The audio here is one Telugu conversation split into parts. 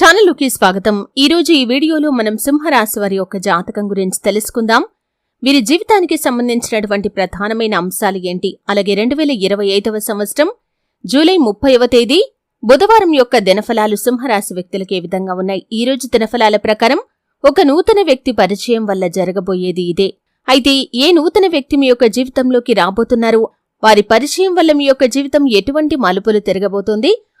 ఛానల్కి స్వాగతం. ఈరోజు ఈ వీడియోలో మనం సింహరాశి వారి యొక్క జాతకం గురించి తెలుసుకుందాం. వీరి జీవితానికి సంబంధించినటువంటి ప్రధానమైన అంశాలు ఏంటి? అలాగే రెండు వేల ఇరవై ఐదవ సంవత్సరం జూలై ముప్పైవ తేదీ బుధవారం యొక్క దినఫలాలు సింహరాశి వ్యక్తులకు ఏ విధంగా ఉన్నాయి? ఈ రోజు దినఫలాల ప్రకారం ఒక నూతన వ్యక్తి పరిచయం వల్ల జరగబోయేది ఇదే. అయితే ఏ నూతన వ్యక్తి మీ యొక్క జీవితంలోకి రాబోతున్నారు? వారి పరిచయం వల్ల మీ యొక్క జీవితం ఎటువంటి మలుపులు తిరగబోతోంది?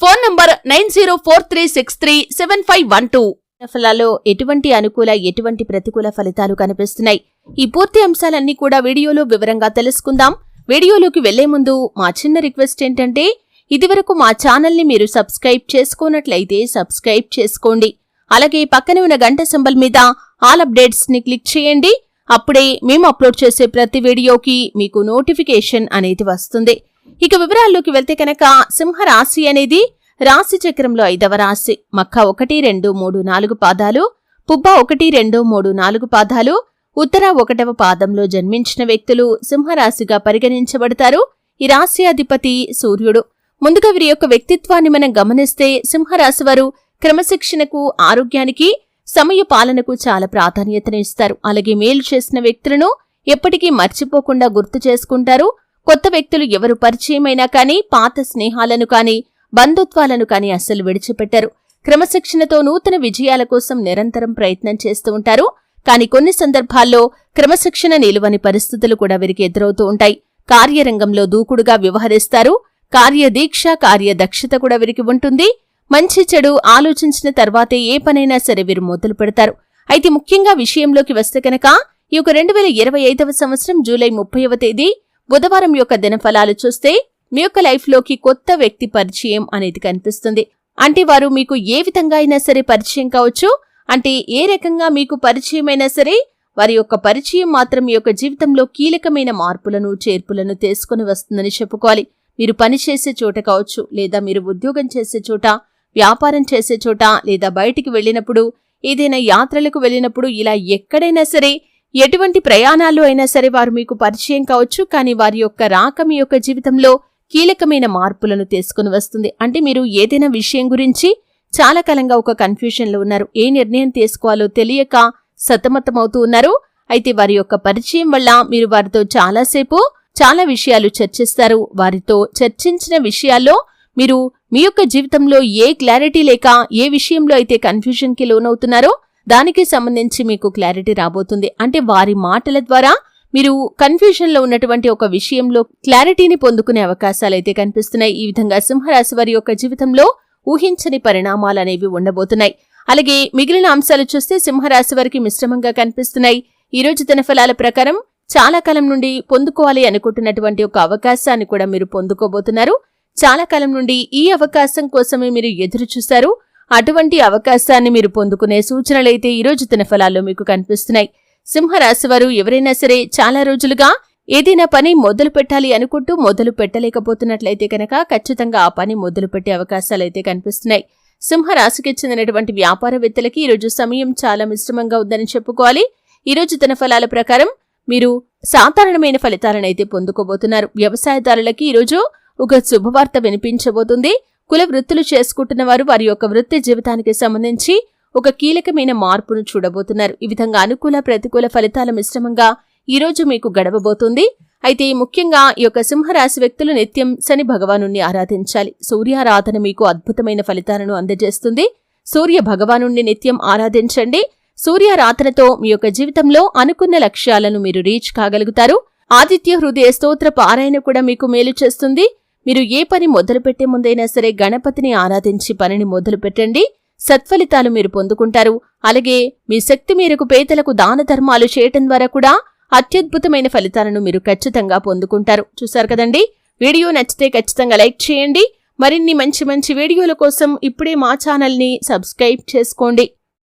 Phone number nine zero four three six three seven five one two. ఫలాల్లో ఎటువంటి అనుకూల ఎటువంటి ప్రతికూల ఫలితాలు కనిపిస్తున్నాయి? ఈ పూర్తి అంశాలన్నీ కూడా వీడియోలో వివరంగా తెలుసుకుందాం. వీడియోలోకి వెళ్ళే ముందు మా చిన్న రిక్వెస్ట్ ఏంటంటే ఇదివరకు మా ఛానల్ని మీరు సబ్స్క్రైబ్ చేసుకోనట్లయితే సబ్స్క్రైబ్ చేసుకోండి. అలాగే పక్కనే ఉన్న గంట సింబల్ మీద ఆల్ అప్డేట్స్ని క్లిక్ చేయండి. అప్పుడే మేము అప్లోడ్ చేసే ప్రతి వీడియోకి మీకు నోటిఫికేషన్ అనేది వస్తుంది. ఇక వివరాల్లోకి వెళ్తే కనుక సింహ రాశి అనేది రాశి చక్రంలో ఐదవ రాశి. మక్క ఒకటి రెండు మూడు నాలుగు పాదాలు. పుబ్బ ఒకటి రెండు మూడు నాలుగు పాదాలు. ఉత్తర ఒకటవ పాదంలో జన్మించిన వ్యక్తులు సింహరాశిగా పరిగణించబడతారు. ఈ రాశి అధిపతి సూర్యుడు. ముందుగా వీరి యొక్క వ్యక్తిత్వాన్ని మనం గమనిస్తే సింహరాశి వారు క్రమశిక్షణకు ఆరోగ్యానికి సమయ పాలనకు చాలా ప్రాధాన్యతను ఇస్తారు. అలాగే మేలు చేసిన వ్యక్తులను ఎప్పటికీ మర్చిపోకుండా గుర్తు చేసుకుంటారు. కొత్త వ్యక్తులు ఎవరు పరిచయమైనా కానీ పాత స్నేహాలను కానీ బంధుత్వాలను కానీ అస్సలు విడిచిపెట్టరు. క్రమశిక్షణతో నూతన విజయాల కోసం నిరంతరం ప్రయత్నం చేస్తూ ఉంటారు. కానీ కొన్ని సందర్భాల్లో క్రమశిక్షణ నిలువని పరిస్థితులు కూడా వీరికి ఎదురవుతూ ఉంటాయి. కార్యరంగంలో దూకుడుగా వ్యవహరిస్తారు. కార్యదీక్ష కార్యదక్షత కూడా వీరికి ఉంటుంది. మంచి చెడు ఆలోచించిన తర్వాతే ఏ పనైనా సరే వీరు మొదలు పెడతారు. అయితే ముఖ్యంగా విషయంలోకి వస్తే కనుక ఈ యొక్క రెండు వేల ఇరవై ఐదవ సంవత్సరం జూలై ముప్పైవ తేదీ బుధవారం యొక్క దినఫలాలు చూస్తే మీ యొక్క లైఫ్లోకి కొత్త వ్యక్తి పరిచయం అనేది కనిపిస్తుంది. అంటే వారు మీకు ఏ విధంగా అయినా సరే పరిచయం కావచ్చు. అంటే ఏ రకంగా మీకు పరిచయం అయినా సరే వారి యొక్క పరిచయం మాత్రం మీ యొక్క జీవితంలో కీలకమైన మార్పులను చేర్పులను తీసుకుని వస్తుందని చెప్పుకోవాలి. మీరు పనిచేసే చోట కావచ్చు లేదా మీరు ఉద్యోగం చేసే చోట వ్యాపారం చేసే చోట లేదా బయటికి వెళ్ళినప్పుడు ఏదైనా యాత్రలకు వెళ్ళినప్పుడు ఇలా ఎక్కడైనా సరే ఎటువంటి ప్రయాణాలు అయినా సరే వారు మీకు పరిచయం కావచ్చు. కానీ వారి యొక్క రాక మీ యొక్క జీవితంలో కీలకమైన మార్పులను తీసుకుని వస్తుంది. అంటే మీరు ఏదైనా విషయం గురించి చాలా కాలంగా ఒక కన్ఫ్యూషన్లో ఉన్నారు. ఏ నిర్ణయం తీసుకోవాలో తెలియక సతమతమవుతూ ఉన్నారు. అయితే వారి యొక్క పరిచయం వల్ల మీరు వారితో చాలాసేపు చాలా విషయాలు చర్చిస్తారు. వారితో చర్చించిన విషయాల్లో మీరు మీ యొక్క జీవితంలో ఏ క్లారిటీ లేక ఏ విషయంలో అయితే కన్ఫ్యూజన్కి లోనవుతున్నారో దానికి సంబంధించి మీకు క్లారిటీ రాబోతుంది. అంటే వారి మాటల ద్వారా మీరు కన్ఫ్యూషన్లో ఉన్నటువంటి ఒక విషయంలో క్లారిటీని పొందుకునే అవకాశాలు అయితే కనిపిస్తున్నాయి. ఈ విధంగా సింహరాశి వారి యొక్క జీవితంలో ఊహించని పరిణామాలు అనేవి ఉండబోతున్నాయి. అలాగే మిగిలిన అంశాలు చూస్తే సింహరాశి వారికి మిశ్రమంగా కనిపిస్తున్నాయి. ఈ రోజు తన ఫలాల ప్రకారం చాలా కాలం నుండి పొందుకోవాలి అనుకుంటున్నటువంటి ఒక అవకాశాన్ని కూడా మీరు పొందుకోబోతున్నారు. చాలా కాలం నుండి ఈ అవకాశం కోసమే మీరు ఎదురు చూశారు. అటువంటి అవకాశాన్ని మీరు పొందుకునే సూచనలైతే ఈ రోజు తన ఫలాల్లో మీకు కనిపిస్తున్నాయి. సింహరాశి వారు ఎవరైనా సరే చాలా రోజులుగా ఏదైనా పని మొదలు పెట్టాలి అనుకుంటూ మొదలు పెట్టలేకపోతున్నట్లయితే కనుక ఖచ్చితంగా ఆ పని మొదలు పెట్టే అవకాశాలైతే కనిపిస్తున్నాయి. సింహరాశికి చెందినటువంటి వ్యాపారవేత్తలకి ఈరోజు సమయం చాలా మిశ్రమంగా ఉందని చెప్పుకోవాలి. ఈరోజు తన ఫలాల ప్రకారం మీరు సాధారణమైన ఫలితాలనైతే పొందుకోబోతున్నారు. వ్యవసాయదారులకి ఈరోజు ఒక శుభవార్త వినిపించబోతుంది. కుల వృత్తులు చేసుకుంటున్న వారు వారి యొక్క వృత్తి జీవితానికి సంబంధించి ఒక కీలకమైన మార్పును చూడబోతున్నారు. ఈ విధంగా అనుకూల ప్రతికూల ఫలితాల మిశ్రమంగా ఈ రోజు మీకు గడవబోతుంది. అయితే ముఖ్యంగా ఈ యొక్క సింహరాశి వ్యక్తులు నిత్యం శని భగవాను ఆరాధించాలి. సూర్యారాధన మీకు అద్భుతమైన ఫలితాలను అందజేస్తుంది. సూర్య భగవాను నిత్యం ఆరాధించండి. సూర్యారాధనతో మీ యొక్క జీవితంలో అనుకున్న లక్ష్యాలను మీరు రీచ్ కాగలుగుతారు. ఆదిత్య హృదయ స్తోత్ర పారాయణ కూడా మీకు మేలు చేస్తుంది. మీరు ఏ పని మొదలుపెట్టే ముందైనా సరే గణపతిని ఆరాధించి పనిని మొదలు పెట్టండి సత్ఫలితాలు మీరు పొందుకుంటారు. అలాగే మీ శక్తి మేరకు పేదలకు దాన ధర్మాలు చేయటం ద్వారా కూడా అత్యద్భుతమైన ఫలితాలను మీరు ఖచ్చితంగా పొందుకుంటారు. చూశారు కదండి? వీడియో నచ్చితే ఖచ్చితంగా లైక్ చేయండి. మరిన్ని మంచి మంచి వీడియోల కోసం ఇప్పుడే మా ఛానల్ని సబ్స్క్రైబ్ చేసుకోండి.